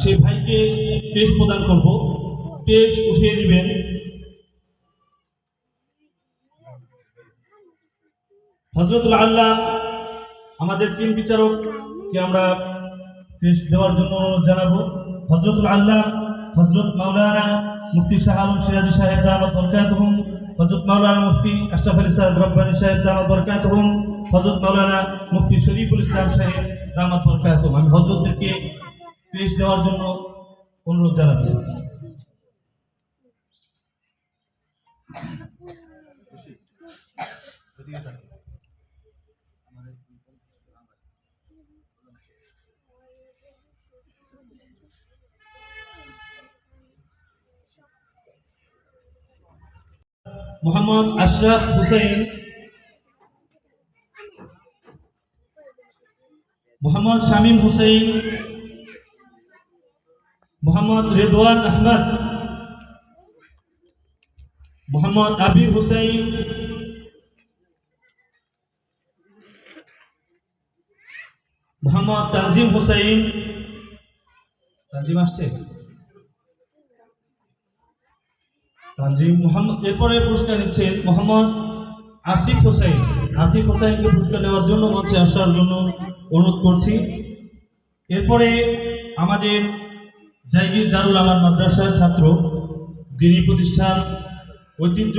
সেই ভাইকে পেশ প্রদান করব। পেশ উঠিয়ে দিবেন। হজরতুল আল্লাহ আমাদের তিন বিচারককে আমরা পেশ দেওয়ার জন্য অনুরোধ জানাব। হজরতুল আল্লাহ হজরত মাওলানা মুফতি শাহ আলম সিরাজি সাহেব দামাত বরকাতুহুম হজরত মাওলানা মুফতি আশরাফ আলী সাহেব রব্বানি সাহেব দামাত বরকাতুহুম হজরত মাওলানা মুফতি শরীফুল ইসলাম সাহেব দামাত বরকাতুহুম আমি হজরতদেরকে পেশ দেওয়ার জন্য অনুরোধ জানাচ্ছি। মোহাম্মদ আশরাফ হুসাইন। মোহাম্মদ শামীম হুসাইন। মোহাম্মদ রেদওয়ান আহমদ। মোহাম্মদ আবির হুসাইন। মোহাম্মদ তানজিম হুসাইন। তানজিম আসছে? তানজিম মোহাম্মদ, এরপরে পুরস্কার নিচ্ছেন মোহাম্মদ আসিফ হোসেন। আসিফ হোসেনকে পুরস্কার নেওয়ার জন্য, মঞ্চে আসার জন্য অনুরোধ করছি। এরপরে আমাদের জায়গির দারুল আমার মাদ্রাসার ছাত্র দিনী প্রতিষ্ঠান ঐতিহ্য